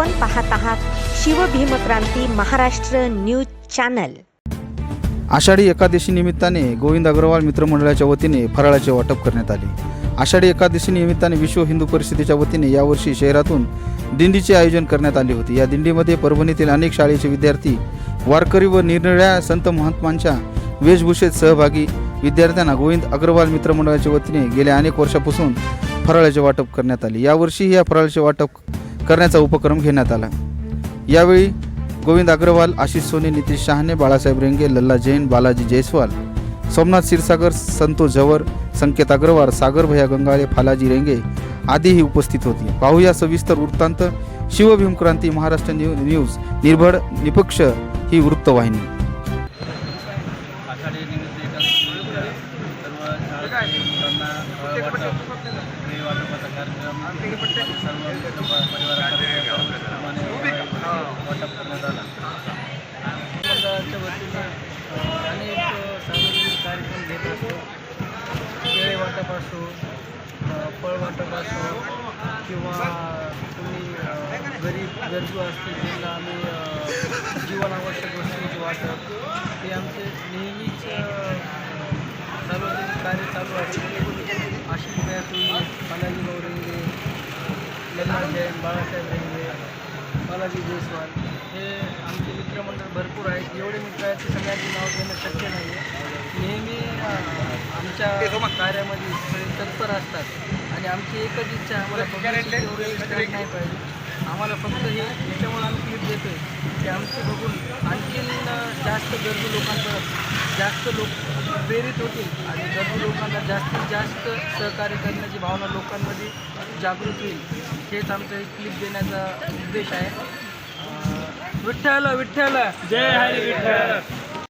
आपण पाहत आहात शिवभीमक्रांती महाराष्ट्र न्यूज चॅनल. आषाढी एकादशी निमित्ताने गोविंद अग्रवाल मित्रमंडळाच्या वतीने फराळाचे वाटप करण्यात आले. आषाढी एकादशी निमित्ताने विश्व हिंदू परिषदेच्या वतीने यावर्षी शहरातून दिंडीचे आयोजन करण्यात आले होते. या दिंडीमध्ये परभणीतील अनेक शाळेचे विद्यार्थी वारकरी व निरनिळ्या संत महात्मांच्या वेशभूषेत सहभागी विद्यार्थ्यांना गोविंद अग्रवाल मित्रमंडळाच्या वतीने गेल्या अनेक वर्षापासून फराळाचे वाटप करण्यात आले. यावर्षीही या फराळाचे वाटप करण्याचा उपक्रम घेण्यात आला. यावेळी गोविंद अग्रवाल आशिष सोने नितीश शहाणे बाळासाहेब रेंगे लल्ला जैन बालाजी जयस्वाल सोमनाथ क्षीरसागर संतोष झवर संकेत अग्रवाल सागर भैया गंगाळे फालाजी रेंगे आदीही उपस्थित होती. पाहूया सविस्तर वृत्तांत. Shivbhimkranti Maharashtra new news. निर्भड निपक्ष ही वृत्तवाहिनी. सर्व शाळेतील मुलांना फळ वाटप हे वाटपाचा कार्यक्रम सर्व मित्र परिवारातर्फे वाटप करण्यात आला मंडळाच्या वतीने अ, अनेक अ, सार्वजनिक कार्यक्रम घेत असतो केळे वाटप असो अ, फळ वाटप असो किंवा तुम्ही गरीब गरजू असतील त्यांना आम्ही जीवनावश्यक वस्तूंचे वाटप हे आमचे नेहमीच सार्वजनिक कार्य चालू असते आशिष तुम्ही बालाजी गौरंगे लग्ना जैन बाळासाहेब रेंगे बालाजी जयस्वाल हे आमचे मित्रमंडळ भरपूर आहेत. एवढे मित्र आहेत की सगळ्यांची नाव घेणं शक्य नाही आहे नेहमी आमच्या कार्यामध्ये तत्पर असतात. आणि आमची एकच इच्छा आहे, आम्हाला नाही पाहिजे. आम्हाला फक्त हे याच्यामुळे आम्ही क्लिप देतोय. की आमचे बघून आणखीन जास्त गरजू लोकांपर्यंत जास्त लोक प्रेरित होतील. आणि गरजू लोकांना जास्तीत जास्त सहकार्य करण्याची भावना लोकांमध्ये जागृत होईल. हेच आमचं एक क्लिप देण्याचा उद्देश आहे. विठ्ठल विठ्ठल. जय हरी विठ्ठल.